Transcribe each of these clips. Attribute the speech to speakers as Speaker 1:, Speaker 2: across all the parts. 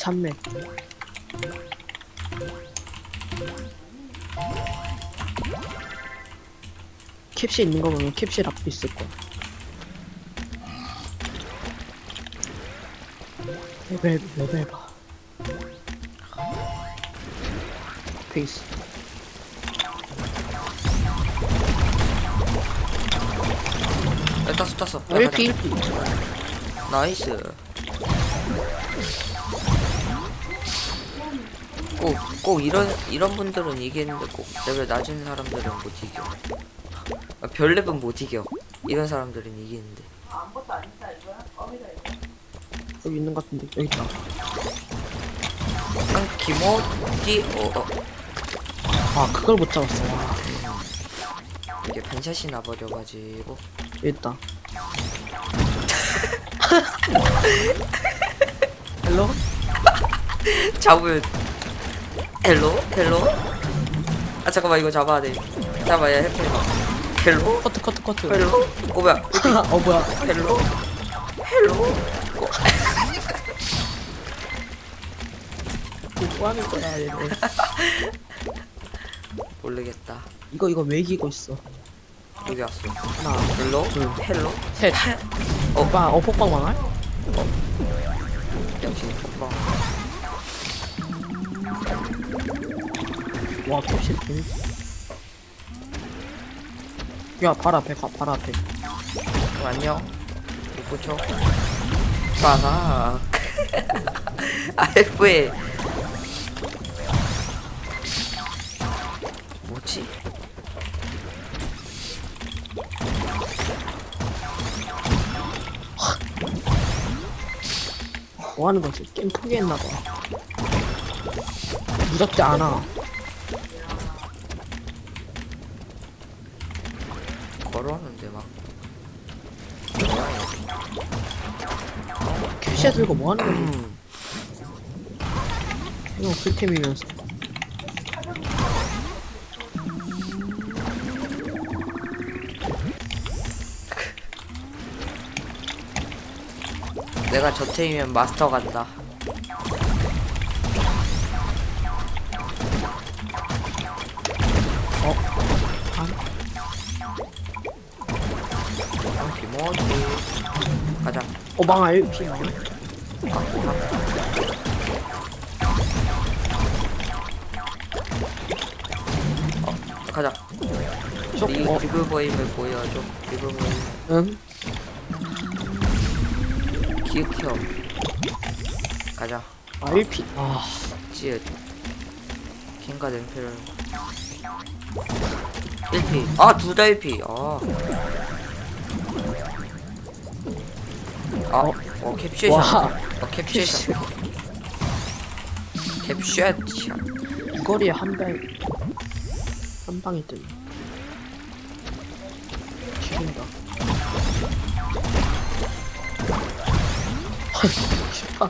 Speaker 1: 3맥. 캡시 있는 거 보면 캡시 앞에 있을 거야. 레벨, 레벨 봐. 페이스.
Speaker 2: 야, 땄어 땄어 야,
Speaker 1: 1피,
Speaker 2: 가자.
Speaker 1: 1피.
Speaker 2: 나이스 꼭, 꼭 이런 이런 분들은 이기는데 꼭 레벨 낮은 사람들은 못 이겨 아, 별 레벨 못 이겨 이런 사람들은 이기는데
Speaker 1: 여기 있는 것 같은데. 여기 있다.
Speaker 2: 한 기모띠 어, 어
Speaker 1: 아, 그걸 못 잡았어. 와,
Speaker 2: 이게 벤샷이 나버려가지고
Speaker 1: 여기 있다. 헬로?
Speaker 2: 잡으면 헬로? 헬로? 아 잠깐만 이거 잡아야 돼. 잡아야 막 헬로?
Speaker 1: 커트, 커트, 커트.
Speaker 2: 헬로? 오 뭐야?
Speaker 1: 어, 뭐야.
Speaker 2: 헬로? 헬로?
Speaker 1: 뭐 하는 거야, 얘네.
Speaker 2: 모르겠다.
Speaker 1: 이거, 이거 왜 이기고 있어?
Speaker 2: 여기 왔어.
Speaker 1: 하나,
Speaker 2: 헬로?
Speaker 1: 둘,
Speaker 2: 헬로?
Speaker 1: 셋.
Speaker 2: 어.
Speaker 1: 오빠, 어, 폭방 망할?
Speaker 2: 역시 뭐
Speaker 1: 와, 캡시 재밌 야, 발 앞에, 가, 발 앞에.
Speaker 2: 어, 안녕 이쁘죠 빠가 알프에 뭐지
Speaker 1: 뭐 하는 거지? 게임 포기했나 봐. 무섭지 않아.
Speaker 2: 걸어오는데 막
Speaker 1: 캡시에 들고 뭐 하는 거지?
Speaker 2: 음,
Speaker 1: 이거 풀템이면서.
Speaker 2: 내가 저 팀이면 마스터 간다 김어지 가자.
Speaker 1: 어, 망할. 1피 망할?
Speaker 2: 가자.
Speaker 1: 저,
Speaker 2: 리,
Speaker 1: 어,
Speaker 2: 리블보임을 보여줘. 리블보임.
Speaker 1: 응?
Speaker 2: 기억혀 가자.
Speaker 1: 아, 1피. 아,
Speaker 2: 찌읒. 킹과 램페를. 1피. 아둘다 1피. 아 아,
Speaker 1: 어?
Speaker 2: 어.
Speaker 1: 와.
Speaker 2: 어, 캡쉐샷. 캡쉐샷.
Speaker 1: 이 거리에 한 방, 한 방이 뜨네. 죽인다. 슈파.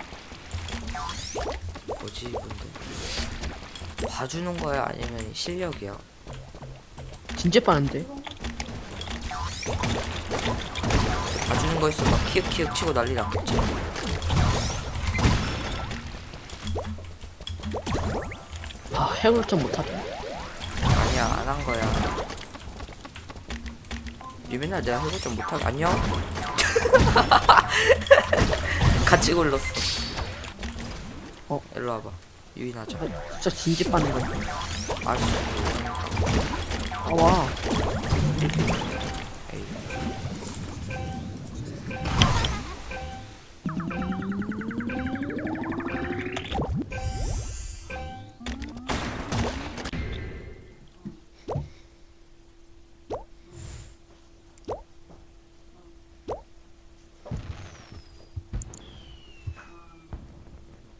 Speaker 2: 뭐지, 근데? 봐주는 거야? 아니면 실력이야?
Speaker 1: 진짜 빠른데?
Speaker 2: 봐주는 거였으면 막 키읔키읔 치고 난리 났겠지.
Speaker 1: 아, 해골좀 못하네.
Speaker 2: 아니야, 안 한 거야. 니 맨날 내가 해볼 좀 못하게. 안녕? 같이 골랐어.
Speaker 1: 어?
Speaker 2: 일로 와봐. 유인하자.
Speaker 1: 아, 진짜 진짜 빠른 거.
Speaker 2: 알았어.
Speaker 1: 아, 와.